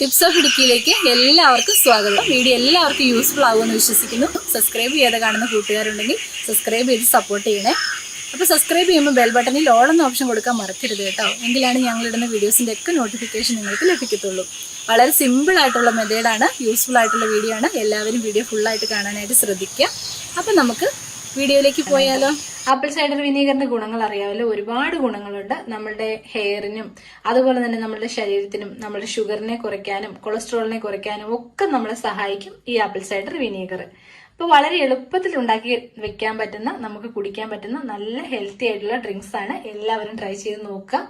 Tips of ഇടുക്കിയിലേക്ക് എല്ലാവർക്കും സ്വാഗതം. Video എല്ലാവർക്കും യൂസ്ഫുൾ ആകുമെന്ന് വിശ്വസിക്കുന്നു. സബ്സ്ക്രൈബ് ചെയ്യാതെ കാണുന്ന കൂട്ടുകാരുണ്ടെങ്കിൽ സബ്സ്ക്രൈബ് ചെയ്ത് സപ്പോർട്ട് ചെയ്യണേ. അപ്പോൾ സബ്സ്ക്രൈബ് ചെയ്യുമ്പോൾ ബെൽ ബട്ടണിൽ ഓളെന്ന ഓപ്ഷൻ കൊടുക്കാൻ മറക്കരുത് കേട്ടോ. എങ്കിലാണ് ഞങ്ങളിടുന്ന വീഡിയോസിന്റെ ഒക്കെ നോട്ടിഫിക്കേഷൻ നിങ്ങൾക്ക് ലഭിക്കത്തുള്ളൂ. വളരെ സിമ്പിൾ ആയിട്ടുള്ള മെത്തേഡാണ് യൂസ്ഫുൾ ആയിട്ടുള്ള വീഡിയോ ആണ്. എല്ലാവരും വീഡിയോ ഫുള്ളായിട്ട് കാണാനായിട്ട് ശ്രദ്ധിക്കുക. അപ്പോൾ നമുക്ക് വീഡിയോയിലേക്ക് പോയാലോ? ആപ്പിൾ സൈഡർ വിനീഗറിന്റെ ഗുണങ്ങൾ അറിയാമല്ലോ. ഒരുപാട് ഗുണങ്ങളുണ്ട് നമ്മളുടെ ഹെയറിനും അതുപോലെ തന്നെ നമ്മുടെ ശരീരത്തിനും നമ്മുടെ ഷുഗറിനെ കുറയ്ക്കാനും കൊളസ്ട്രോളിനെ കുറയ്ക്കാനും ഒക്കെ നമ്മളെ സഹായിക്കും ഈ ആപ്പിൾ സൈഡർ വിനീഗർ അപ്പോൾ വളരെ എളുപ്പത്തിൽ ഉണ്ടാക്കി വെക്കാൻ പറ്റുന്ന നമുക്ക് കുടിക്കാൻ പറ്റുന്ന നല്ല ഹെൽത്തി ആയിട്ടുള്ള ഡ്രിങ്ക്സ് ആണ് എല്ലാവരും ട്രൈ ചെയ്ത് നോക്കുക.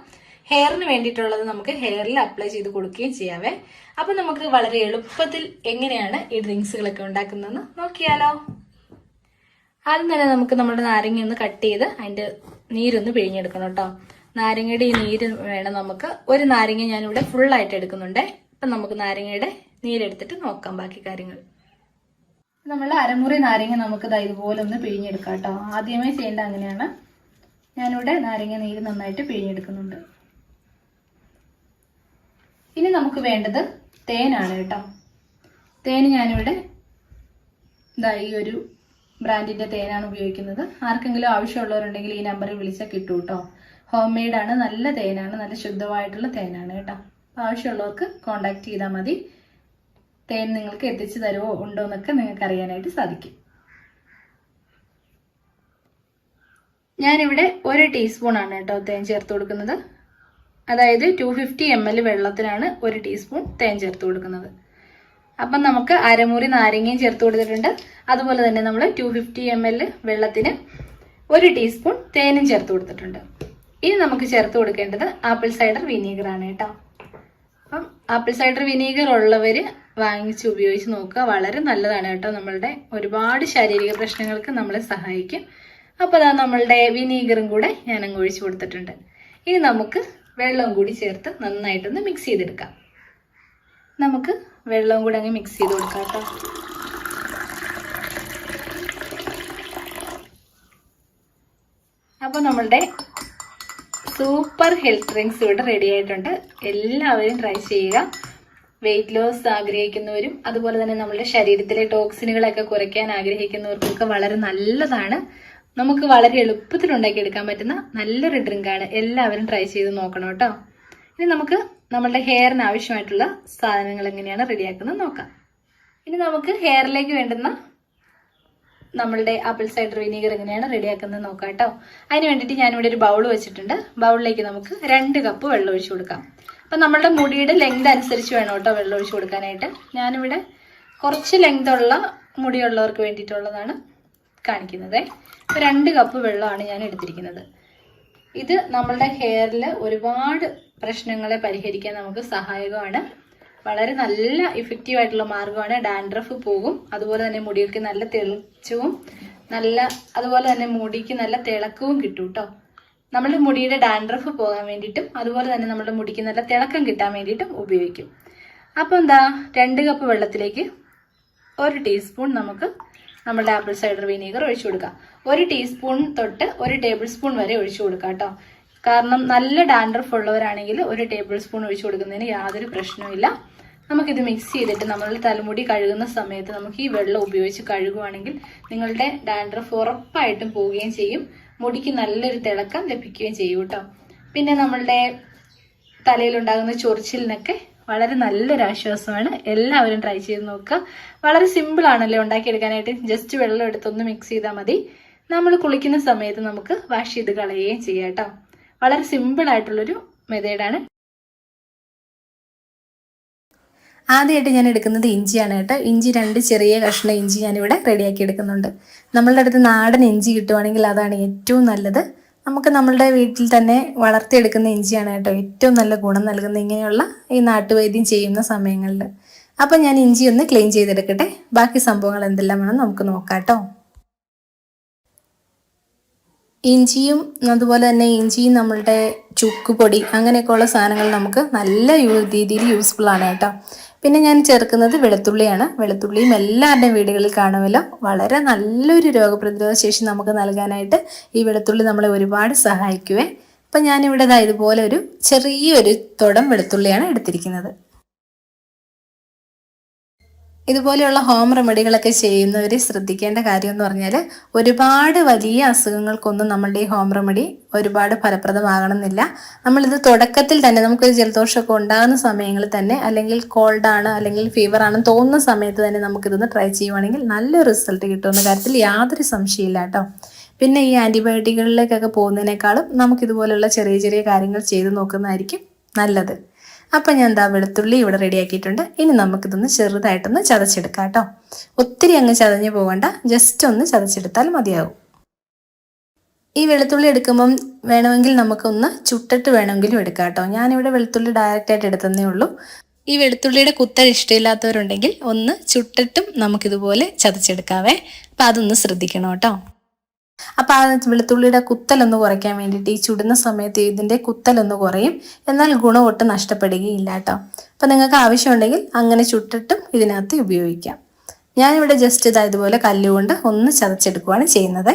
ഹെയറിന് വേണ്ടിയിട്ടുള്ളത് നമുക്ക് ഹെയറിൽ അപ്ലൈ ചെയ്ത് കൊടുക്കുകയും ചെയ്യാവേ. അപ്പൊ നമുക്ക് വളരെ എളുപ്പത്തിൽ എങ്ങനെയാണ് ഈ ഡ്രിങ്ക്സുകളൊക്കെ ഉണ്ടാക്കുന്നതെന്ന് നോക്കിയാലോ. ആദ്യം തന്നെ നമുക്ക് നമ്മുടെ നാരങ്ങ ഒന്ന് കട്ട് ചെയ്ത് അതിന്റെ നീരൊന്ന് പിഴിഞ്ഞെടുക്കണം കേട്ടോ. നാരങ്ങയുടെ ഈ നീര് വേണം നമുക്ക്. ഒരു നാരങ്ങ ഞാനിവിടെ ആയിട്ട് എടുക്കുന്നുണ്ട്. അപ്പം നമുക്ക് നാരങ്ങയുടെ നീരെടുത്തിട്ട് നോക്കാം ബാക്കി കാര്യങ്ങൾ. നമ്മൾ അരമുറി നാരങ്ങ നമുക്ക് ഇതുപോലെ ഒന്ന് പിഴിഞ്ഞെടുക്കാം കേട്ടോ. ആദ്യമേ ചെയ്യേണ്ട അങ്ങനെയാണ്. ഞാനിവിടെ നാരങ്ങ നീര് നന്നായിട്ട് പിഴിഞ്ഞെടുക്കുന്നുണ്ട്. ഇനി നമുക്ക് വേണ്ടത് തേനാണ് കേട്ടോ. തേൻ ഞാനിവിടെ ഇതാ ഈ ഒരു ബ്രാൻഡിന്റെ തേനാണ് ഉപയോഗിക്കുന്നത്. ആർക്കെങ്കിലും ആവശ്യമുള്ളവരുണ്ടെങ്കിൽ ഈ നമ്പറിൽ വിളിച്ചാൽ കിട്ടും കേട്ടോ ഹോം മെയ്ഡ് ആണ് നല്ല തേനാണ് നല്ല ശുദ്ധമായിട്ടുള്ള തേനാണ് കേട്ടോ. ആവശ്യമുള്ളവർക്ക് കോണ്ടാക്ട് ചെയ്താൽ മതി. തേൻ നിങ്ങൾക്ക് എത്തിച്ചു തരുമോ ഉണ്ടോ എന്നൊക്കെ നിങ്ങൾക്ക് അറിയാനായിട്ട് സാധിക്കും. ഞാനിവിടെ ഒരു ടീസ്പൂൺ ആണ് കേട്ടോ തേൻ ചേർത്ത് കൊടുക്കുന്നത്. അതായത് ടു ഫിഫ്റ്റി എം എൽ വെള്ളത്തിനാണ് ഒരു ടീസ്പൂൺ തേൻ ചേർത്ത് കൊടുക്കുന്നത്. അപ്പം നമുക്ക് അരമുറി നാരങ്ങയും ചേർത്ത് കൊടുത്തിട്ടുണ്ട്. അതുപോലെ തന്നെ നമ്മൾ ടു ഫിഫ്റ്റി എം എൽ വെള്ളത്തിന് ഒരു ടീസ്പൂൺ തേനും ചേർത്ത് കൊടുത്തിട്ടുണ്ട്. ഇനി നമുക്ക് ചേർത്ത് കൊടുക്കേണ്ടത് ആപ്പിൾ സൈഡർ വിനീഗർ ആണ് കേട്ടോ. അപ്പം ആപ്പിൾ സൈഡർ വിനീഗർ ഉള്ളവർ വാങ്ങിച്ച് ഉപയോഗിച്ച് നോക്കുക. വളരെ നല്ലതാണ് കേട്ടോ. നമ്മളുടെ ഒരുപാട് ശാരീരിക പ്രശ്നങ്ങൾക്ക് നമ്മളെ സഹായിക്കും. അപ്പോൾ അതാ നമ്മളുടെ വിനീഗറും കൂടെ ഞാൻ അങ്ങ് ഒഴിച്ചു കൊടുത്തിട്ടുണ്ട്. ഇനി നമുക്ക് വെള്ളം കൂടി ചേർത്ത് നന്നായിട്ടൊന്ന് മിക്സ് ചെയ്തെടുക്കാം. നമുക്ക് വെള്ളവും കൂടെ അങ്ങ് മിക്സ് ചെയ്ത് കൊടുക്കാം കേട്ടോ. അപ്പോൾ നമ്മളുടെ സൂപ്പർ ഹെൽത്ത് ഡ്രിങ്ക്സ് ഇവിടെ റെഡി ആയിട്ടുണ്ട്. എല്ലാവരും ട്രൈ ചെയ്യുക. വെയിറ്റ് ലോസ് ആഗ്രഹിക്കുന്നവരും അതുപോലെ തന്നെ നമ്മുടെ ശരീരത്തിലെ ടോക്സിനുകളൊക്കെ കുറയ്ക്കാൻ ആഗ്രഹിക്കുന്നവർക്കൊക്കെ വളരെ നല്ലതാണ്. നമുക്ക് വളരെ എളുപ്പത്തിൽ ഉണ്ടാക്കിയെടുക്കാൻ പറ്റുന്ന നല്ലൊരു ഡ്രിങ്കാണ് എല്ലാവരും ട്രൈ ചെയ്ത് നോക്കണം കേട്ടോ. ഇനി നമുക്ക് നമ്മളുടെ ഹെയറിന് ആവശ്യമായിട്ടുള്ള സാധനങ്ങൾ എങ്ങനെയാണ് റെഡിയാക്കുന്നത് നോക്കാം. ഇനി നമുക്ക് ഹെയറിലേക്ക് വേണ്ടുന്ന നമ്മളുടെ ആപ്പിൾ സൈഡർ വിനീഗർ എങ്ങനെയാണ് റെഡിയാക്കുന്നത് നോക്കാം കേട്ടോ. അതിന് വേണ്ടിയിട്ട് ഞാനിവിടെ ഒരു ബൗൾ വെച്ചിട്ടുണ്ട്. ബൗളിലേക്ക് നമുക്ക് രണ്ട് കപ്പ് വെള്ളം ഒഴിച്ചു കൊടുക്കാം. അപ്പം നമ്മളുടെ മുടിയുടെ ലെങ്ത് അനുസരിച്ച് വേണം കേട്ടോ വെള്ളം ഒഴിച്ചു കൊടുക്കാനായിട്ട്. ഞാനിവിടെ കുറച്ച് ലെങ്ത് ഉള്ള മുടിയുള്ളവർക്ക് വേണ്ടിയിട്ടുള്ളതാണ് കാണിക്കുന്നത്. അപ്പോൾ രണ്ട് കപ്പ് വെള്ളമാണ് ഞാൻ എടുത്തിരിക്കുന്നത്. ഇത് നമ്മളുടെ ഹെയറിൽ ഒരുപാട് പ്രശ്നങ്ങളെ പരിഹരിക്കാൻ നമുക്ക് സഹായകമാണ്. വളരെ നല്ല ഇഫക്റ്റീവ് ആയിട്ടുള്ള മാർഗമാണ് ഡാൻഡ്രഫ് പോകും. അതുപോലെ തന്നെ മുടികൾക്ക് നല്ല തെളിച്ചവും നല്ല അതുപോലെ തന്നെ മുടിക്ക് നല്ല തിളക്കവും കിട്ടും കേട്ടോ നമ്മുടെ മുടിയുടെ ഡാൻഡ്രഫ് പോകാൻ വേണ്ടിയിട്ടും അതുപോലെ തന്നെ നമ്മുടെ മുടിക്ക് നല്ല തിളക്കം കിട്ടാൻ വേണ്ടിയിട്ടും ഉപയോഗിക്കും. അപ്പോൾ എന്താ രണ്ട് കപ്പ് വെള്ളത്തിലേക്ക് ഒരു ടീസ്പൂൺ നമുക്ക് നമ്മുടെ ആപ്പിൾ സൈഡർ വിനീഗർ ഒഴിച്ചു കൊടുക്കാം ഒരു ടീസ്പൂൺ തൊട്ട് ഒരു ടേബിൾ സ്പൂൺ വരെ ഒഴിച്ചു കൊടുക്കാം കേട്ടോ. കാരണം നല്ല ഡാൻഡ്രഫ് ഉള്ളവരാണെങ്കിൽ ഒരു ടേബിൾ സ്പൂൺ ഒഴിച്ചു കൊടുക്കുന്നതിന് യാതൊരു പ്രശ്നവുമില്ല നമുക്കിത് മിക്സ് ചെയ്തിട്ട് നമ്മളുടെ തലമുടി കഴുകുന്ന സമയത്ത് നമുക്ക് ഈ വെള്ളം ഉപയോഗിച്ച് കഴുകുവാണെങ്കിൽ നിങ്ങളുടെ ഡാൻഡ്രഫ് ഉറപ്പായിട്ടും പോവുകയും ചെയ്യും. മുടിക്ക് നല്ലൊരു തിളക്കം ലഭിക്കുകയും ചെയ്യും കേട്ടോ. പിന്നെ നമ്മളുടെ തലയിലുണ്ടാകുന്ന ചൊറിച്ചിലിനൊക്കെ വളരെ നല്ലൊരു ആശ്വാസമാണ്. എല്ലാവരും ട്രൈ ചെയ്ത് നോക്കുക. വളരെ സിമ്പിൾ ആണല്ലോ ഉണ്ടാക്കിയെടുക്കാനായിട്ട്. ജസ്റ്റ് വെള്ളം എടുത്തൊന്ന് മിക്സ് ചെയ്താൽ മതി. നമ്മൾ കുളിക്കുന്ന സമയത്ത് നമുക്ക് വാഷ് ചെയ്ത് കളയുകയും ചെയ്യാം കേട്ടോ. വളരെ സിമ്പിൾ ആയിട്ടുള്ളൊരു മെത്തേഡാണ് ആദ്യമായിട്ട് ഞാൻ എടുക്കുന്നത് ഇഞ്ചിയാണ് കേട്ടോ. ഇഞ്ചി രണ്ട് ചെറിയ കഷ്ണം ഇഞ്ചി ഞാനിവിടെ റെഡിയാക്കി എടുക്കുന്നുണ്ട്. നമ്മളുടെ അടുത്ത് നാടൻ ഇഞ്ചി കിട്ടുവാണെങ്കിൽ അതാണ് ഏറ്റവും നല്ലത്. നമുക്ക് നമ്മളുടെ വീട്ടിൽ തന്നെ വളർത്തിയെടുക്കുന്ന ഇഞ്ചിയാണ് കേട്ടോ ഏറ്റവും നല്ല ഗുണം നൽകുന്ന ഇങ്ങനെയുള്ള ഈ നാട്ടുവൈദ്യം ചെയ്യുന്ന സമയങ്ങളിൽ. അപ്പം ഞാൻ ഇഞ്ചി ഒന്ന് ക്ലീൻ ചെയ്തെടുക്കട്ടെ. ബാക്കി സംഭവങ്ങൾ എന്തെല്ലാമാണെന്ന് നമുക്ക് നോക്കാം കേട്ടോ. ഇഞ്ചിയും അതുപോലെ തന്നെ ഇഞ്ചിയും നമ്മളുടെ ചുക്ക് പൊടി അങ്ങനെയൊക്കെയുള്ള സാധനങ്ങൾ നമുക്ക് നല്ല രീതിയിൽ യൂസ്ഫുൾ ആണ് കേട്ടോ. പിന്നെ ഞാൻ ചേർക്കുന്നത് വെളുത്തുള്ളിയാണ്. വെളുത്തുള്ളിയും എല്ലാവരുടെയും വീടുകളിൽ കാണുമല്ലോ. വളരെ നല്ലൊരു രോഗപ്രതിരോധ ശേഷി നമുക്ക് നൽകാനായിട്ട് ഈ വെളുത്തുള്ളി നമ്മളെ ഒരുപാട് സഹായിക്കുവേ. അപ്പം ഞാനിവിടെ ഇതാ ഇതുപോലെ ഒരു ചെറിയൊരു തുടം വെളുത്തുള്ളിയാണ് എടുത്തിരിക്കുന്നത്. ഇതുപോലെയുള്ള ഹോം റെമഡികളൊക്കെ ചെയ്യുന്നവർ ശ്രദ്ധിക്കേണ്ട കാര്യം എന്ന് പറഞ്ഞാൽ ഒരുപാട് വലിയ അസുഖങ്ങൾക്കൊന്നും നമ്മളുടെ ഈ ഹോം റെമഡി ഒരുപാട് ഫലപ്രദമാകണമെന്നില്ല. നമ്മളിത് തുടക്കത്തിൽ തന്നെ നമുക്കൊരു ജലദോഷമൊക്കെ ഉണ്ടാകുന്ന സമയങ്ങളിൽ തന്നെ അല്ലെങ്കിൽ കോൾഡാണ് അല്ലെങ്കിൽ ഫീവർ ആണെന്ന് തോന്നുന്ന സമയത്ത് തന്നെ നമുക്കിതൊന്ന് ട്രൈ ചെയ്യുവാണെങ്കിൽ നല്ല റിസൾട്ട് കിട്ടുമെന്ന കാര്യത്തിൽ യാതൊരു സംശയമില്ല കേട്ടോ. പിന്നെ ഈ ആന്റിബയോട്ടിക്കുകളിലേക്കൊക്കെ പോകുന്നതിനേക്കാളും നമുക്കിതുപോലുള്ള ചെറിയ ചെറിയ കാര്യങ്ങൾ ചെയ്തു നോക്കുന്നതായിരിക്കും നല്ലത്. അപ്പം ഞാൻ എന്താ വെളുത്തുള്ളി ഇവിടെ റെഡിയാക്കിയിട്ടുണ്ട് ഇനി നമുക്കിതൊന്ന് ചെറുതായിട്ടൊന്ന് ചതച്ചെടുക്കാം കേട്ടോ. ഒത്തിരി അങ്ങ് ചതഞ്ഞു പോകണ്ട ജസ്റ്റ് ഒന്ന് ചതച്ചെടുത്താൽ മതിയാകും ഈ വെളുത്തുള്ളി എടുക്കുമ്പം വേണമെങ്കിൽ നമുക്കൊന്ന് ചുട്ടിട്ട് വേണമെങ്കിലും എടുക്കാം കേട്ടോ. ഞാനിവിടെ വെളുത്തുള്ളി ഡയറക്റ്റായിട്ട് എടുത്തതേ ഉള്ളൂ. ഈ വെളുത്തുള്ളിയുടെ കുത്തൽ ഇഷ്ടമില്ലാത്തവരുണ്ടെങ്കിൽ ഒന്ന് ചുട്ടിട്ടും നമുക്കിതുപോലെ ചതച്ചെടുക്കാവേ. അപ്പം അതൊന്ന് ശ്രദ്ധിക്കണം കേട്ടോ. അപ്പോൾ ആ വെളുത്തുള്ളിയുടെ കുത്തലൊന്ന് കുറയ്ക്കാൻ വേണ്ടിയിട്ട് ഈ ചുടുന്ന സമയത്ത് ഇതിന്റെ കുത്തലൊന്ന് കുറയും. എന്നാൽ ഗുണം ഒട്ടും നഷ്ടപ്പെടുകയില്ല കേട്ടോ. അപ്പോൾ നിങ്ങൾക്ക് ആവശ്യമുണ്ടെങ്കിൽ അങ്ങനെ ചുട്ടിട്ടും ഇതിനകത്ത് ഉപയോഗിക്കാം. ഞാനിവിടെ ജസ്റ്റ് ഇതാ ഇതുപോലെ കല്ലുകൊണ്ട് ഒന്ന് ചതച്ചെടുക്കുകയാണ് ചെയ്യുന്നത്.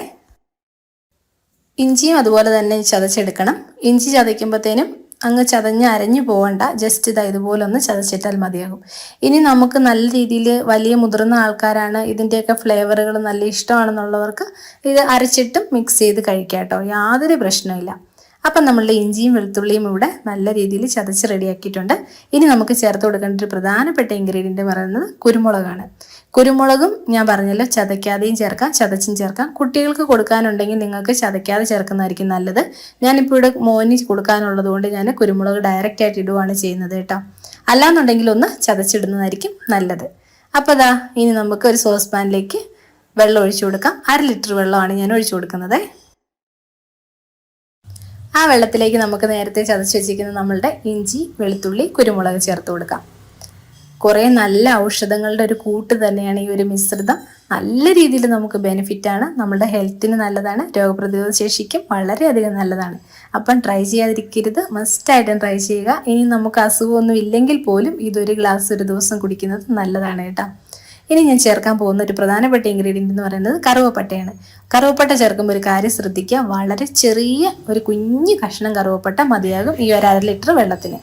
ഇഞ്ചിയും അതുപോലെ തന്നെ ചതച്ചെടുക്കണം. ഇഞ്ചി ചതയ്ക്കുമ്പോഴത്തേനും അങ്ങ് ചതഞ്ഞ് അരഞ്ഞു പോകണ്ട ജസ്റ്റ് ഇതാ ഇതുപോലെ ഒന്ന് ചതച്ചിട്ടാൽ മതിയാകും. ഇനി നമുക്ക് നല്ല രീതിയിൽ വലിയ മുതിർന്ന ആൾക്കാരാണ് ഇതിന്റെയൊക്കെ ഫ്ലേവറുകൾ നല്ല ഇഷ്ടമാണെന്നുള്ളവർക്ക് ഇത് അരച്ചിട്ടും മിക്സ് ചെയ്ത് കഴിക്കാം കേട്ടോ യാതൊരു പ്രശ്നമില്ല അപ്പം നമ്മളുടെ ഇഞ്ചിയും വെളുത്തുള്ളിയും ഇവിടെ നല്ല രീതിയിൽ ചതച്ച് റെഡിയാക്കിയിട്ടുണ്ട്. ഇനി നമുക്ക് ചേർത്ത് കൊടുക്കേണ്ട ഒരു പ്രധാനപ്പെട്ട ഇൻഗ്രീഡിയന്റ് പറയുന്നത് കുരുമുളകാണ്. കുരുമുളകും ഞാൻ പറഞ്ഞല്ലോ ചതയ്ക്കാതെയും ചേർക്കാം ചതച്ചും ചേർക്കാം. കുട്ടികൾക്ക് കൊടുക്കാനുണ്ടെങ്കിൽ നിങ്ങൾക്ക് ചതയ്ക്കാതെ ചേർക്കുന്നതായിരിക്കും നല്ലത്. ഞാനിപ്പോൾ ഇവിടെ മോനി കൊടുക്കാനുള്ളത് കൊണ്ട് ഞാൻ കുരുമുളക് ഡയറക്റ്റ് ആയിട്ട് ഇടുവാണ് ചെയ്യുന്നത് കേട്ടോ. അല്ലാന്നുണ്ടെങ്കിൽ ഒന്ന് ചതച്ചിടുന്നതായിരിക്കും നല്ലത്. അപ്പോൾ അതാ ഇനി നമുക്ക് ഒരു സോസ് പാനിലേക്ക് വെള്ളം ഒഴിച്ചു കൊടുക്കാം. അര ലിറ്റർ വെള്ളമാണ് ഞാൻ ഒഴിച്ചു കൊടുക്കുന്നത്. ആ വെള്ളത്തിലേക്ക് നമുക്ക് നേരത്തെ ചതച്ച് വെച്ചിരിക്കുന്ന നമ്മളുടെ ഇഞ്ചി വെളുത്തുള്ളി കുരുമുളക് ചേർത്ത് കൊടുക്കാം. കുറേ നല്ല ഔഷധങ്ങളുടെ ഒരു കൂട്ട് തന്നെയാണ് ഈ ഒരു മിശ്രിതം. നല്ല രീതിയിൽ നമുക്ക് ബെനിഫിറ്റ് ആണ്. നമ്മുടെ ഹെൽത്തിന് നല്ലതാണ്. രോഗപ്രതിരോധ ശേഷിക്കും വളരെയധികം നല്ലതാണ്. അപ്പം ട്രൈ ചെയ്യാതിരിക്കരുത്. മസ്റ്റായിട്ടും ട്രൈ ചെയ്യുക. ഇനി നമുക്ക് അസുഖമൊന്നും ഇല്ലെങ്കിൽ പോലും ഇതൊരു ഗ്ലാസ് ഒരു ദിവസം കുടിക്കുന്നത് നല്ലതാണ് കേട്ടോ. ഇനി ഞാൻ ചേർക്കാൻ പോകുന്ന ഒരു പ്രധാനപ്പെട്ട ഇൻഗ്രീഡിയന്റ് എന്ന് പറയുന്നത് കറുവപ്പട്ടയാണ്. കറുവപ്പട്ട ചേർക്കുമ്പോൾ ഒരു കാര്യം ശ്രദ്ധിക്കുക. വളരെ ചെറിയ ഒരു കുഞ്ഞു കഷ്ണം കറുവപ്പട്ട മതിയാകും ഈ ഒരു അര ലിറ്റർ വെള്ളത്തിന്.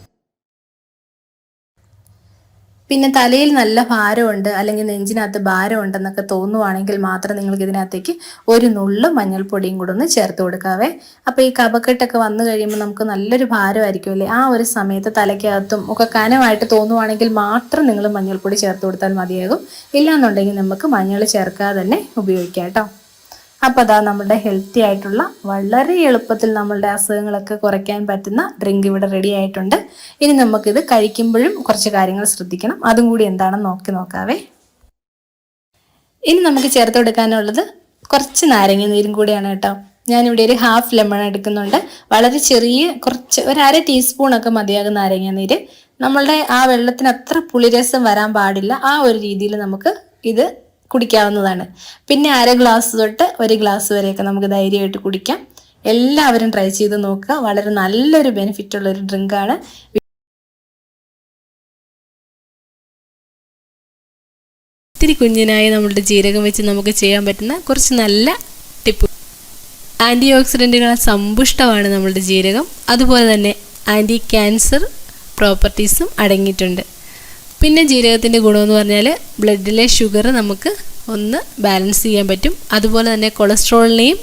പിന്നെ തലയിൽ നല്ല ഭാരമുണ്ട് അല്ലെങ്കിൽ നെഞ്ചിനകത്ത് ഭാരമുണ്ടെന്നൊക്കെ തോന്നുവാണെങ്കിൽ മാത്രം നിങ്ങൾക്ക് ഇതിനകത്തേക്ക് ഒരു നുള്ളു മഞ്ഞൾപ്പൊടിയും കൂടെ ഒന്ന് ചേർത്ത് കൊടുക്കാവേ. അപ്പോൾ ഈ കപക്കെട്ടൊക്കെ വന്നു കഴിയുമ്പോൾ നമുക്ക് നല്ലൊരു ഭാരമായിരിക്കും അല്ലേ? ആ ഒരു സമയത്ത് തലയ്ക്കകത്തും ഒക്കെ കനമായിട്ട് തോന്നുവാണെങ്കിൽ മാത്രം നിങ്ങൾ മഞ്ഞൾപ്പൊടി ചേർത്ത് കൊടുത്താൽ മതിയാകും. ഇല്ലാന്നുണ്ടെങ്കിൽ നമുക്ക് മഞ്ഞൾ ചേർക്കാതെ തന്നെ ഉപയോഗിക്കാം കേട്ടോ. അപ്പോൾ അതാ നമ്മുടെ ഹെൽത്തി ആയിട്ടുള്ള വളരെ എളുപ്പത്തിൽ നമ്മളുടെ അസുഖങ്ങളൊക്കെ കുറയ്ക്കാൻ പറ്റുന്ന ഡ്രിങ്ക് ഇവിടെ റെഡി ആയിട്ടുണ്ട്. ഇനി നമുക്കിത് കഴിക്കുമ്പോഴും കുറച്ച് കാര്യങ്ങൾ ശ്രദ്ധിക്കണം. അതും കൂടി എന്താണെന്ന് നോക്കി നോക്കാവേ. ഇനി നമുക്ക് ചേർത്ത് കൊടുക്കാനുള്ളത് കുറച്ച് നാരങ്ങ നീരും കൂടിയാണ് കേട്ടോ. ഞാനിവിടെ ഒരു ഹാഫ് ലെമൺ എടുക്കുന്നുണ്ട്. വളരെ ചെറിയ കുറച്ച് ഒരു അര ടീസ്പൂണൊക്കെ മതിയാകും നാരങ്ങ നീര്. നമ്മളുടെ ആ വെള്ളത്തിന് അത്ര പുളിരസം വരാൻ പാടില്ല. ആ ഒരു രീതിയിൽ നമുക്ക് ഇത് കുടിക്കാവുന്നതാണ്. പിന്നെ അര ഗ്ലാസ് തൊട്ട് ഒരു ഗ്ലാസ് വരെയൊക്കെ നമുക്ക് ധൈര്യമായിട്ട് കുടിക്കാം. എല്ലാവരും ട്രൈ ചെയ്ത് നോക്കുക. വളരെ നല്ലൊരു ബെനിഫിറ്റ് ഉള്ള ഒരു ഡ്രിങ്കാണ് ഇത്തിരി കുഞ്ഞിനായി നമ്മളുടെ ജീരകം വെച്ച് നമുക്ക് ചെയ്യാൻ പറ്റുന്ന കുറച്ച് നല്ല ടിപ്പ് ആന്റി ഓക്സിഡന്റുകളാൽ സമ്പുഷ്ടമാണ് നമ്മളുടെ ജീരകം. അതുപോലെ തന്നെ ആന്റി ക്യാൻസർ പ്രോപ്പർട്ടീസും അടങ്ങിയിട്ടുണ്ട്. പിന്നെ ജീരകത്തിന്റെ ഗുണമെന്ന് പറഞ്ഞാൽ ബ്ലഡിലെ ഷുഗർ നമുക്ക് ഒന്ന് ബാലൻസ് ചെയ്യാൻ പറ്റും. അതുപോലെ തന്നെ കൊളസ്ട്രോളിനെയും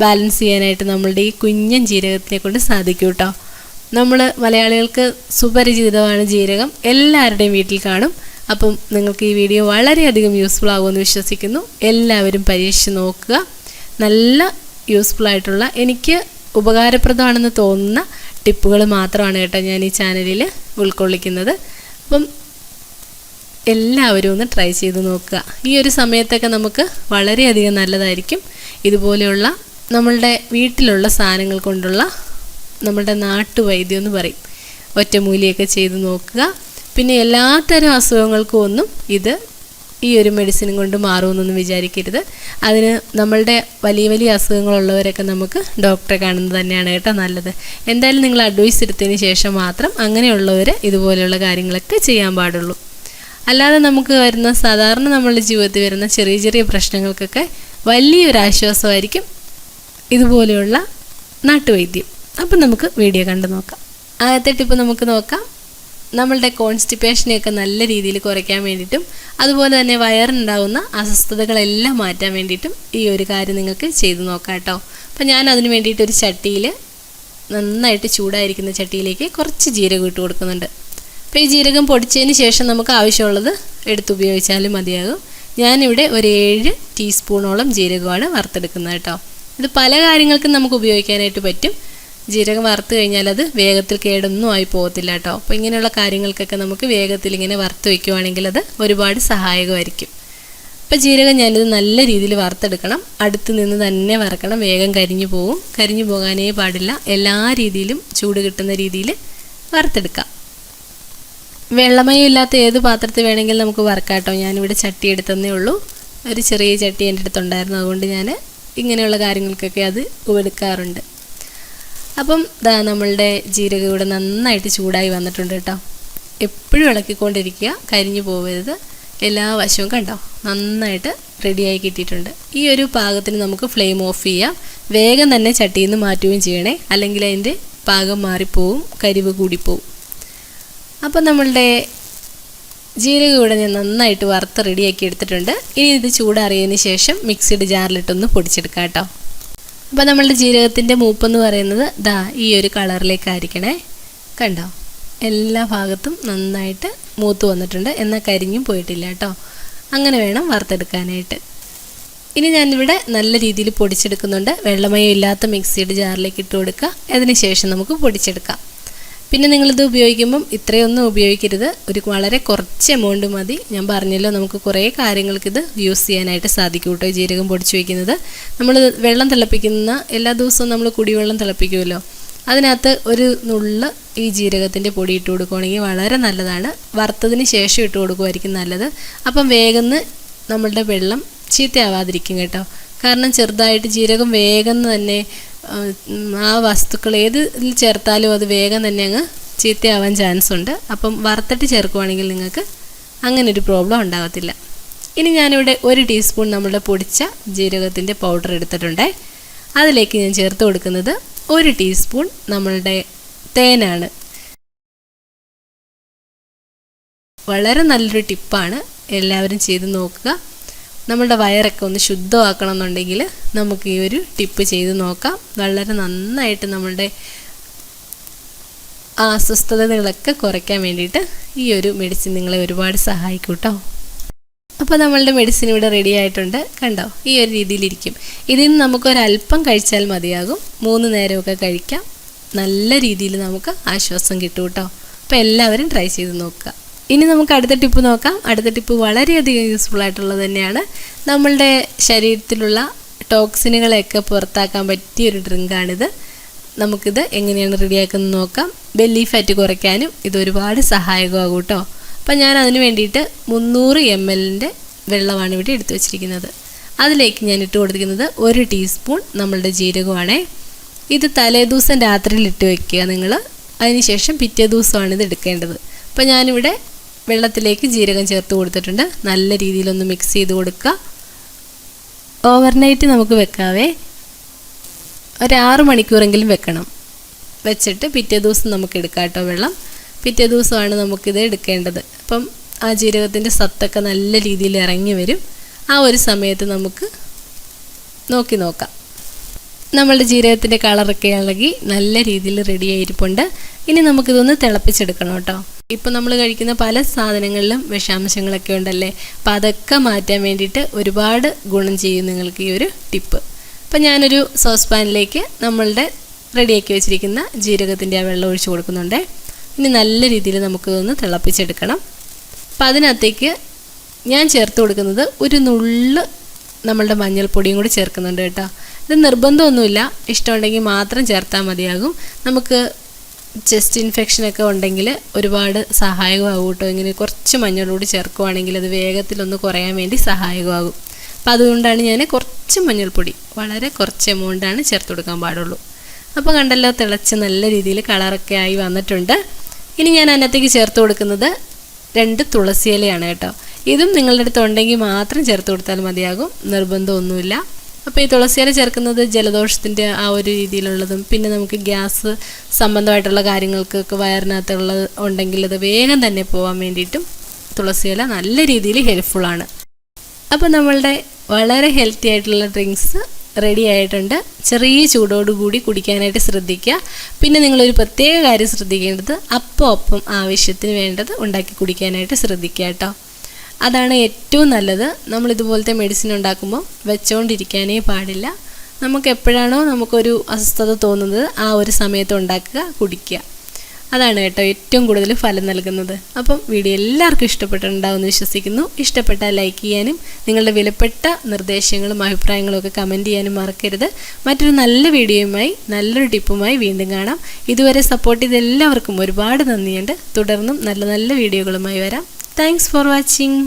ബാലൻസ് ചെയ്യാനായിട്ട് നമ്മളുടെ ഈ കുഞ്ഞൻ ജീരകത്തിനെ കൊണ്ട് സാധിക്കും കേട്ടോ. നമ്മൾ മലയാളികൾക്ക് സുപരിചിതമാണ് ജീരകം. എല്ലാവരുടെയും വീട്ടിൽ കാണും. അപ്പം നിങ്ങൾക്ക് ഈ വീഡിയോ വളരെയധികം യൂസ്ഫുൾ ആകുമെന്ന് വിശ്വസിക്കുന്നു. എല്ലാവരും പരീക്ഷിച്ച് നോക്കുക. നല്ല യൂസ്ഫുൾ ആയിട്ടുള്ള എനിക്ക് ഉപകാരപ്രദമാണെന്ന് തോന്നുന്ന ടിപ്പുകൾ മാത്രമാണ് കേട്ടോ ഞാൻ ഈ ചാനലിൽ ഉൾക്കൊള്ളിക്കുന്നത്. അപ്പം എല്ലാവരും ഒന്ന് ട്രൈ ചെയ്ത് നോക്കുക. ഈ ഒരു സമയത്തൊക്കെ നമുക്ക് വളരെയധികം നല്ലതായിരിക്കും. ഇതുപോലെയുള്ള നമ്മളുടെ വീട്ടിലുള്ള സാധനങ്ങൾ കൊണ്ടുള്ള നമ്മുടെ നാട്ടുവൈദ്യം എന്ന് പറയും. ഒറ്റമൂലിയൊക്കെ ചെയ്ത് നോക്കുക. പിന്നെ എല്ലാത്തരം അസുഖങ്ങൾക്കും ഒന്നും ഇത് ഈ ഒരു മെഡിസിനും കൊണ്ട് മാറുമെന്നൊന്നും വിചാരിക്കരുത്. അതിന് നമ്മളുടെ വലിയ വലിയ അസുഖങ്ങളുള്ളവരൊക്കെ നമുക്ക് ഡോക്ടറെ കാണുന്നത് തന്നെയാണ് കേട്ടോ നല്ലത്. എന്തായാലും നിങ്ങൾ അഡ്വൈസ് എടുത്തതിന് ശേഷം മാത്രം അങ്ങനെയുള്ളവർ ഇതുപോലെയുള്ള കാര്യങ്ങളൊക്കെ ചെയ്യാൻ പാടുള്ളൂ. അല്ലാതെ നമുക്ക് വരുന്ന സാധാരണ നമ്മളുടെ ജീവിതത്തിൽ വരുന്ന ചെറിയ ചെറിയ പ്രശ്നങ്ങൾക്കൊക്കെ വലിയൊരു ആശ്വാസമായിരിക്കും ഇതുപോലെയുള്ള നാട്ടുവൈദ്യം. അപ്പം നമുക്ക് വീഡിയോ കണ്ടു നോക്കാം. ആദ്യത്തെ ടിപ്പ് നമുക്ക് നോക്കാം. നമ്മളുടെ കോൺസ്റ്റിപ്പേഷനെയൊക്കെ നല്ല രീതിയിൽ കുറയ്ക്കാൻ വേണ്ടിയിട്ടും അതുപോലെ തന്നെ വയറിനുണ്ടാവുന്ന അസ്വസ്ഥതകളെല്ലാം മാറ്റാൻ വേണ്ടിയിട്ടും ഈ ഒരു കാര്യം നിങ്ങൾക്ക് ചെയ്തു നോക്കാം കേട്ടോ. അപ്പം ഞാൻ അതിന് വേണ്ടിയിട്ട് ഒരു ചട്ടിയിൽ നന്നായിട്ട് ചൂടായിരിക്കുന്ന ചട്ടിയിലേക്ക് കുറച്ച് ജീരകം ഇട്ട് കൊടുക്കുന്നുണ്ട്. അപ്പോൾ ഈ ജീരകം പൊടിച്ചതിന് ശേഷം നമുക്ക് ആവശ്യമുള്ളത് എടുത്തുപയോഗിച്ചാലും മതിയാകും. ഞാനിവിടെ ഒരു ഏഴ് ടീസ്പൂണോളം ജീരകമാണ് വറുത്തെടുക്കുന്നത് കേട്ടോ. ഇത് പല കാര്യങ്ങൾക്കും നമുക്ക് ഉപയോഗിക്കാനായിട്ട് പറ്റും. ജീരകം വറുത്ത് കഴിഞ്ഞാൽ അത് വേഗത്തിൽ കേടൊന്നും ആയി പോകത്തില്ല കേട്ടോ. അപ്പോൾ ഇങ്ങനെയുള്ള കാര്യങ്ങൾക്കൊക്കെ നമുക്ക് വേഗത്തിൽ ഇങ്ങനെ വറുത്ത് വയ്ക്കുവാണെങ്കിൽ അത് ഒരുപാട് സഹായകമായിരിക്കും. അപ്പോൾ ജീരകം ഞാനിത് നല്ല രീതിയിൽ വറുത്തെടുക്കണം. അടുത്ത് നിന്ന് തന്നെ വറക്കണം. വേഗം കരിഞ്ഞു പോകും കരിഞ്ഞു പോകാനേ പാടില്ല. എല്ലാ രീതിയിലും ചൂട് കിട്ടുന്ന രീതിയിൽ വറുത്തെടുക്കാം. വെള്ളമയം ഇല്ലാത്ത ഏത് പാത്രത്തിൽ വേണമെങ്കിലും നമുക്ക് വറക്കാട്ടോ ഞാനിവിടെ ചട്ടി എടുത്തന്നേ ഉള്ളൂ. ഒരു ചെറിയ ചട്ടി എന്റെ അടുത്തുണ്ടായിരുന്നു. അതുകൊണ്ട് ഞാൻ ഇങ്ങനെയുള്ള കാര്യങ്ങൾക്കൊക്കെ അത് എടുക്കാറുണ്ട് അപ്പം ദാ നമ്മളുടെ ജീരകം ഇവിടെ നന്നായിട്ട് ചൂടായി വന്നിട്ടുണ്ട് കേട്ടോ. എപ്പോഴും ഇളക്കിക്കൊണ്ടിരിക്കുക. കരിഞ്ഞു പോകരുത് എല്ലാ വശവും കണ്ടോ? നന്നായിട്ട് റെഡിയായി കിട്ടിയിട്ടുണ്ട്. ഈ ഒരു പാകത്തിന് നമുക്ക് ഫ്ലെയിം ഓഫ് ചെയ്യാം. വേഗം തന്നെ ചട്ടിയിൽ നിന്ന് മാറ്റുകയും ചെയ്യണേ. അല്ലെങ്കിൽ അതിന്റെ പാകം മാറിപ്പോവും. കരിവ് കൂടിപ്പോവും. അപ്പം നമ്മളുടെ ജീരകം ഇവിടെ ഞാൻ നന്നായിട്ട് വറുത്ത് റെഡിയാക്കി എടുത്തിട്ടുണ്ട്. ഇനി ഇത് ചൂടാറിയതിന് ശേഷം മിക്സിയുടെ ജാറിലിട്ടൊന്ന് പൊടിച്ചെടുക്കാം കേട്ടോ. അപ്പോൾ നമ്മളുടെ ജീരകത്തിന്റെ മൂപ്പെന്ന് പറയുന്നത് ദാ ഈ ഒരു കളറിലേക്കായിരിക്കണേ. കണ്ടോ? എല്ലാ ഭാഗത്തും നന്നായിട്ട് മൂത്ത് വന്നിട്ടുണ്ട്. എന്നാൽ കരിഞ്ഞും പോയിട്ടില്ല കേട്ടോ. അങ്ങനെ വേണം വറുത്തെടുക്കാനായിട്ട്. ഇനി ഞാനിവിടെ നല്ല രീതിയിൽ പൊടിച്ചെടുക്കുന്നുണ്ട്. വെള്ളമയം ഇല്ലാത്ത മിക്സിയുടെ ജാറിലേക്ക് ഇട്ട് കൊടുക്കുക. അതിന് ശേഷം നമുക്ക് പൊടിച്ചെടുക്കാം. പിന്നെ നിങ്ങളിത് ഉപയോഗിക്കുമ്പം ഇത്രയൊന്നും ഉപയോഗിക്കരുത്. ഒരു വളരെ കുറച്ച് എമൗണ്ട് മതി. ഞാൻ പറഞ്ഞല്ലോ നമുക്ക് കുറേ കാര്യങ്ങൾക്ക് ഇത് യൂസ് ചെയ്യാനായിട്ട് സാധിക്കും കേട്ടോ ജീരകം പൊടിച്ച് വയ്ക്കുന്നത് നമ്മൾ വെള്ളം തിളപ്പിക്കുന്ന എല്ലാ ദിവസവും നമ്മൾ കുടിവെള്ളം തിളപ്പിക്കുമല്ലോ. അതിനകത്ത് ഒരു നുള്ള് ഈ ജീരകത്തിന്റെ പൊടി ഇട്ട് കൊടുക്കുകയാണെങ്കിൽ വളരെ നല്ലതാണ്. വറുത്തതിന് ശേഷം ഇട്ട് കൊടുക്കുമായിരിക്കും നല്ലത്. അപ്പം വേഗം നമ്മളുടെ വെള്ളം ചീത്തയാവാതിരിക്കും കേട്ടോ. കാരണം ചെറുതായിട്ട് ജീരകം വേഗം തന്നെ ആ, വസ്തുക്കൾ ഏത് ചേർത്താലും അത് വേഗം തന്നെ അങ്ങ് ചീത്തയാവാൻ ചാൻസ് ഉണ്ട്. അപ്പം വറുത്തിട്ട് ചേർക്കുവാണെങ്കിൽ നിങ്ങൾക്ക് അങ്ങനെ ഒരു പ്രോബ്ലം ഉണ്ടാകത്തില്ല. ഇനി ഞാനിവിടെ ഒരു ടീസ്പൂൺ നമ്മളുടെ പൊടിച്ച ജീരകത്തിന്റെ പൗഡർ എടുത്തിട്ടുണ്ട്. അതിലേക്ക് ഞാൻ ചേർത്ത് കൊടുക്കുന്നത് ഒരു ടീസ്പൂൺ നമ്മളുടെ തേനാണ്. വളരെ നല്ലൊരു ടിപ്പാണ് എല്ലാവരും ചെയ്ത് നോക്കുക. നമ്മളുടെ വയറൊക്കെ ഒന്ന് ശുദ്ധമാക്കണം എന്നുണ്ടെങ്കിൽ നമുക്ക് ഈ ഒരു ടിപ്പ് ചെയ്ത് നോക്കാം. വളരെ നന്നായിട്ട് നമ്മളുടെ അസ്വസ്ഥതകളൊക്കെ കുറയ്ക്കാൻ വേണ്ടിയിട്ട് ഈ ഒരു മെഡിസിൻ നിങ്ങളെ ഒരുപാട് സഹായിക്കും കേട്ടോ അപ്പോൾ നമ്മളുടെ മെഡിസിൻ ഇവിടെ റെഡി ആയിട്ടുണ്ട്. കണ്ടോ? ഈ ഒരു രീതിയിലിരിക്കും. ഇതിൽ നിന്ന് നമുക്കൊരല്പം കഴിച്ചാൽ മതിയാകും. മൂന്ന് നേരമൊക്കെ കഴിക്കാം. നല്ല രീതിയിൽ നമുക്ക് ആശ്വാസം കിട്ടും കേട്ടോ അപ്പോൾ എല്ലാവരും ട്രൈ ചെയ്ത് നോക്കുക. ഇനി നമുക്ക് അടുത്ത ടിപ്പ് നോക്കാം. അടുത്ത ടിപ്പ് വളരെയധികം യൂസ്ഫുൾ ആയിട്ടുള്ളത് തന്നെയാണ്. നമ്മളുടെ ശരീരത്തിലുള്ള ടോക്സിനുകളെയൊക്കെ പുറത്താക്കാൻ പറ്റിയ ഒരു ഡ്രിങ്കാണിത്. നമുക്കിത് എങ്ങനെയാണ് റെഡിയാക്കുന്നത് നോക്കാം. ബെല്ലി ഫാറ്റ് കുറയ്ക്കാനും ഇത് ഒരുപാട് സഹായകമാകും കേട്ടോ അപ്പം ഞാൻ അതിന് വേണ്ടിയിട്ട് മുന്നൂറ് എം എല്ലിന്റെ വെള്ളമാണ് ഇവിടെ എടുത്തു വച്ചിരിക്കുന്നത്. അതിലേക്ക് ഞാൻ ഇട്ട് കൊടുത്തിരിക്കുന്നത് ഒരു ടീസ്പൂൺ നമ്മളുടെ ജീരകമാണേ. ഇത് തലേദിവസം രാത്രിയിൽ ഇട്ട് വയ്ക്കുക നിങ്ങൾ അതിനുശേഷം പിറ്റേ ദിവസമാണ് ഇത് എടുക്കേണ്ടത്. അപ്പോൾ ഞാനിവിടെ വെള്ളത്തിലേക്ക് ജീരകം ചേർത്ത് കൊടുത്തിട്ടുണ്ട്. നല്ല രീതിയിലൊന്ന് മിക്സ് ചെയ്ത് കൊടുക്കുക ഓവർനൈറ്റ് നമുക്ക് വെക്കാവേ. ഒരാറ് മണിക്കൂറെങ്കിലും വെക്കണം. വെച്ചിട്ട് പിറ്റേ ദിവസം നമുക്ക് എടുക്കാം കേട്ടോ വെള്ളം. പിറ്റേ ദിവസമാണ് നമുക്കിത് എടുക്കേണ്ടത്. അപ്പം ആ ജീരകത്തിന്റെ സത്തൊക്കെ നല്ല രീതിയിൽ ഇറങ്ങി വരും. ആ ഒരു സമയത്ത് നമുക്ക് നോക്കി നോക്കാം. നമ്മളുടെ ജീരകത്തിന്റെ കളറൊക്കെ ഇളകി നല്ല രീതിയിൽ റെഡി ആയിരിപ്പുണ്ട് ഇനി നമുക്കിതൊന്ന് തിളപ്പിച്ചെടുക്കണം കേട്ടോ. ഇപ്പം നമ്മൾ കഴിക്കുന്ന പല സാധനങ്ങളിലും വിഷാംശങ്ങളൊക്കെ ഉണ്ടല്ലേ? അപ്പം അതൊക്കെ മാറ്റാൻ വേണ്ടിയിട്ട് ഒരുപാട് ഗുണം ചെയ്യും നിങ്ങൾക്ക് ഈ ഒരു ടിപ്പ്. അപ്പം ഞാനൊരു സോസ് പാനിലേക്ക് നമ്മളുടെ റെഡിയാക്കി വെച്ചിരിക്കുന്ന ജീരകത്തിന്റെ ആ വെള്ളം ഒഴിച്ചു കൊടുക്കുന്നുണ്ട്. ഇനി നല്ല രീതിയിൽ നമുക്കിതൊന്ന് തിളപ്പിച്ചെടുക്കണം. അപ്പം അതിനകത്തേക്ക് ഞാൻ ചേർത്ത് കൊടുക്കുന്നത് ഒരു നുള്ള് നമ്മളുടെ മഞ്ഞൾപ്പൊടിയും കൂടി ചേർക്കുന്നുണ്ട് കേട്ടോ. ഇത് നിർബന്ധമൊന്നുമില്ല. ഇഷ്ടമുണ്ടെങ്കിൽ മാത്രം ചേർത്താൽ മതിയാകും. നമുക്ക് ചെസ്റ്റ് ഇൻഫെക്ഷനൊക്കെ ഉണ്ടെങ്കിൽ ഒരുപാട് സഹായകമാകും കേട്ടോ. ഇങ്ങനെ കുറച്ച് മഞ്ഞൾപ്പൊടി ചേർക്കുവാണെങ്കിൽ അത് വേഗത്തിലൊന്ന് കുറയാൻ വേണ്ടി സഹായകമാകും. അപ്പോൾ അതുകൊണ്ടാണ് ഞാൻ കുറച്ച് മഞ്ഞൾപ്പൊടി വളരെ കുറച്ച് എമൗണ്ടാണ് ചേർത്ത് കൊടുക്കാൻ പാടുള്ളൂ. അപ്പോൾ കണ്ടല്ലോ തിളച്ച് നല്ല രീതിയിൽ കളറൊക്കെ ആയി വന്നിട്ടുണ്ട്. ഇനി ഞാൻ അതിനകത്തേക്ക് ചേർത്ത് കൊടുക്കുന്നത് രണ്ട് തുളസിയിലയാണ് കേട്ടോ. ഇതും നിങ്ങളുടെ അടുത്ത് ഉണ്ടെങ്കിൽ മാത്രം ചേർത്ത് കൊടുത്താൽ മതിയാകും. നിർബന്ധമൊന്നുമില്ല. അപ്പോൾ ഈ തുളസിയില ചേർക്കുന്നത് ജലദോഷത്തിന്റെ ആ ഒരു രീതിയിലുള്ളതും പിന്നെ നമുക്ക് ഗ്യാസ് സംബന്ധമായിട്ടുള്ള കാര്യങ്ങൾക്കൊക്കെ വയറിനകത്തുള്ള ഉണ്ടെങ്കിൽ അത് വേഗം തന്നെ പോകാൻ വേണ്ടിയിട്ടും തുളസിയില നല്ല രീതിയിൽ ഹെൽപ്ഫുള്ളാണ് അപ്പോൾ നമ്മളുടെ വളരെ ഹെൽത്തി ആയിട്ടുള്ള ഡ്രിങ്ക്സ് റെഡി ആയിട്ടുണ്ട്. ചെറിയ ചൂടോടുകൂടി കുടിക്കാനായിട്ട് ശ്രദ്ധിക്കുക. പിന്നെ നിങ്ങളൊരു പ്രത്യേക കാര്യം ശ്രദ്ധിക്കേണ്ടത് അപ്പം അപ്പം ആവശ്യത്തിന് വേണ്ടത് ഉണ്ടാക്കി കുടിക്കാനായിട്ട് ശ്രദ്ധിക്കുക കേട്ടോ. അതാണ് ഏറ്റവും നല്ലത്. നമ്മൾ ഇതുപോലത്തെ മെഡിസിൻ ഉണ്ടാക്കുമ്പോൾ വെച്ചുകൊണ്ടിരിക്കാനേ പാടില്ല. നമുക്ക് എപ്പോഴാണോ നമുക്കൊരു അസ്വസ്ഥത തോന്നുന്നത് ആ ഒരു സമയത്ത് ഉണ്ടാക്കുക കുടിക്കുക. അതാണ് കേട്ടോ ഏറ്റവും കൂടുതൽ ഫലം നൽകുന്നത്. അപ്പം വീഡിയോ എല്ലാവർക്കും ഇഷ്ടപ്പെട്ടിട്ടുണ്ടാവുമെന്ന് വിശ്വസിക്കുന്നു. ഇഷ്ടപ്പെട്ടാൽ ലൈക്ക് ചെയ്യാനും നിങ്ങളുടെ വിലപ്പെട്ട നിർദ്ദേശങ്ങളും അഭിപ്രായങ്ങളും ഒക്കെ കമന്റ് ചെയ്യാനും മറക്കരുത്. മറ്റൊരു നല്ല വീഡിയോയുമായി നല്ലൊരു ടിപ്പുമായി വീണ്ടും കാണാം. ഇതുവരെ സപ്പോർട്ട് ചെയ്ത എല്ലാവർക്കും ഒരുപാട് നന്ദിയുണ്ട്. തുടർന്നും നല്ല നല്ല വീഡിയോകളുമായി വരാം. Thanks for watching